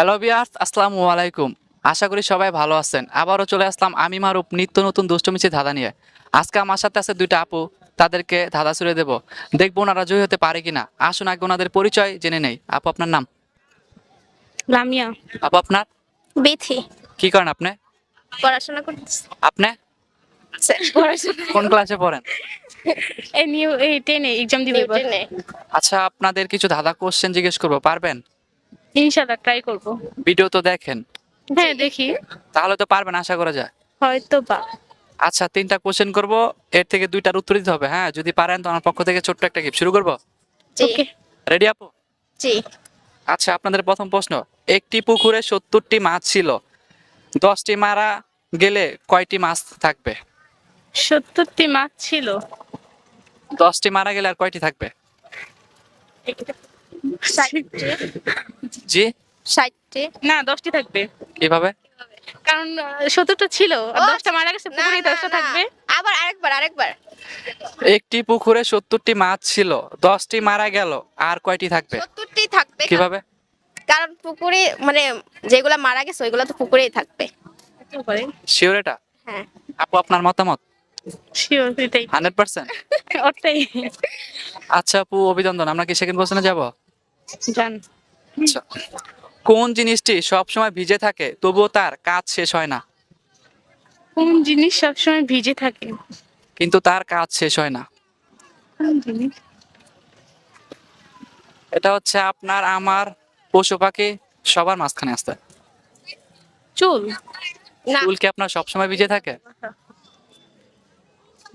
Hello বিয়ার্স আসসালামু আলাইকুম। আশা করি সবাই ভালো আছেন। আবারও চলে আসলাম আমি মারুপ নিত্য নতুন দুষ্টমিচি ধাঁধা নিয়ে। আজকে আমার সাথে আছে দুইটা আপু তাদেরকে ধাঁধা ছুড়ে দেবো। দেখব ওনারা জয়ী হতে পারে কিনা। আসুন আগে ওনাদের পরিচয় জেনে নেই। আপু আপনার নাম? লামিয়া আপু আপনার? বেথি। কি করেন আপনি? পড়াশোনা করতেছে। আপনি? পড়াশোনা। কোন ক্লাসে পড়েন? এই নিউ এই টেনে এক্সাম দিবে আচ্ছা আপনাদের কিছু ধাঁধা কোশ্চেন জিজ্ঞেস করব পারবেন? ইনশাআল্লাহ ট্রাই করব। ভিডিও তো দেখেন। হ্যাঁ দেখি। তাহলে তো পারবেন আশা করা যায়। হয়তো বা আচ্ছা তিনটা কোশ্চেন করব এর থেকে দুইটার উত্তর দিতে হবে হ্যাঁ? যদি পারেন তো আমার পক্ষ থেকে ছোট্ট একটা গিফট শুরু করব? জি। ওকে রেডি আপু? জি। আচ্ছা আপনাদের প্রথম প্রশ্ন একটি পুকুরে সত্তরটি মাছ ছিল দশটি মারা গেলে কয়টি মাছ থাকবে? সত্তরটি মাছ ছিল। দশটি মারা গেলে আর কয়টি থাকবে? জি? ষাটটি। না দশটি থাকবে। কীভাবে? কারণ সত্তরটা ছিল। দশটা মারা গেছে পুকুরে দশটা থাকবে। আবার আরেকবার আরেকবার। একটি পুকুরে সত্তরটি মাছ ছিল দশটি মারা গেল আর কয়টি থাকবে? সত্তরটি থাকবে কীভাবে? কারণ পুকুরে মানে যেগুলা মারা গেছে ওইগুলো তো পুকুরেই থাকবে। শিওর এটা? হ্যাঁ। আপু আপনার মতামত? শিওর এটাই। Hundred percent? ওটাই। আচ্ছা আপু অভিনন্দন। আমরা কি সেকেন্ড কোশ্চেনে যাব? জান। আচ্ছা। কোন জিনিসটি সবসময় ভিজে থাকে? তবুও তার কাজ শেষ হয় না। কোন জিনিস সবসময় ভিজে থাকে? কিন্তু তার কাজ শেষ হয় না। কোন জিনিস? এটা হচ্ছে আপনার আমার পশু পাখি সবার মাঝখানে আসতে। চুল? না। চুল কি আপনার সবসময় ভিজে থাকে?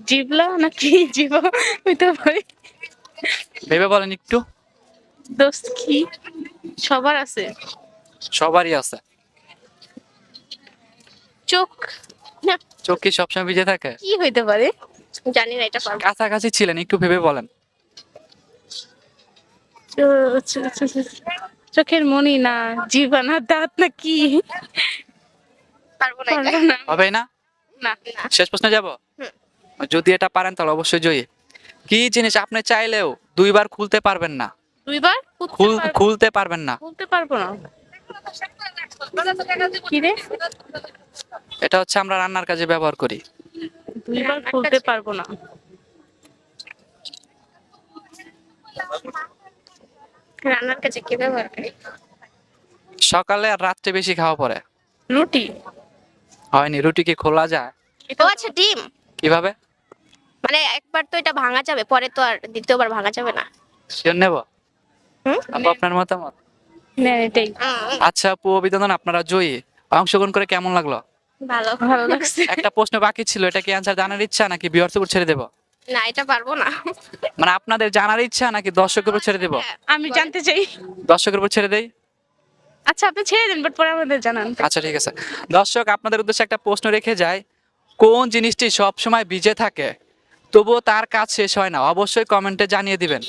জিবলা নাকি জীব? হইতে পারে ভেবে বলেন একটু। দোস্ত কি? সবার আছে? সবারই আছে। চোখ? না। চোখ কি সবসময় ভিজে থাকে? কি হইতে পারে? জানি না এটা পারব। কাছাকাছি ছিলেন একটু ভেবে বলেন। চো- চো- চো- চোখের মনি না জিবা না দাঁত না কি? পারব না এটা। হবে না। না? না। শেষ প্রশ্নে যাব? যদি এটা পারেন তাহলে অবশ্যই জয়ী। কি জিনিস আপনি চাইলেও দুইবার খুলতে পারবেন না? দুইবার? খুলতে খুল পারবো- খুলতে পারবেন না। খুলতে পারব না। কি রে? এটা হচ্ছে আমরা রান্নার কাজে ব্যবহার করি। দুইবার খুলতে পারব না। রান্নার কাছে কি ব্যবহার করি? সকালে আর রাত্রে বেশি খাওয়া পড়ে। রুটি? হয়নি রুটি কি খোলা যায়? ও আচ্ছা ডিম। কীভাবে? মানে একবার তো এটা ভাঙা যাবে পরে তো আর দ্বিতীয়বার ভাঙা যাবে না। শিওর নেব? আপু আপনার মতামত? এটাই আচ্ছা আপু অভিনন্দন আপনারা জয়ী। অংশগ্রহণ করে কেমন লাগল? ভালো। ভালো লাগছে। একটা প্রশ্ন বাকি ছিল এটা কি অ্যান্সার জানার ইচ্ছা নাকি ছেড়ে দেব? না এটা পারব না। মানে আপনাদের জানার ইচ্ছা নাকি দর্শকের উপর ছেড়ে দেব? হ্যাঁ, আমি জানতে চাই। দর্শকের উপর ছেড়ে দেই? আচ্ছা আপনি ছেড়ে দেন বাট পরে আমাদের জানান। আচ্ছা ঠিক আছে। দর্শক আপনাদের উদ্দেশ্যে একটা প্রশ্ন রেখে যায় কোন জিনিসটি সব সময় ভিজে থাকে? তবুও তার কাজ শেষ হয় না। অবশ্যই কমেন্টে জানিয়ে দিবেন।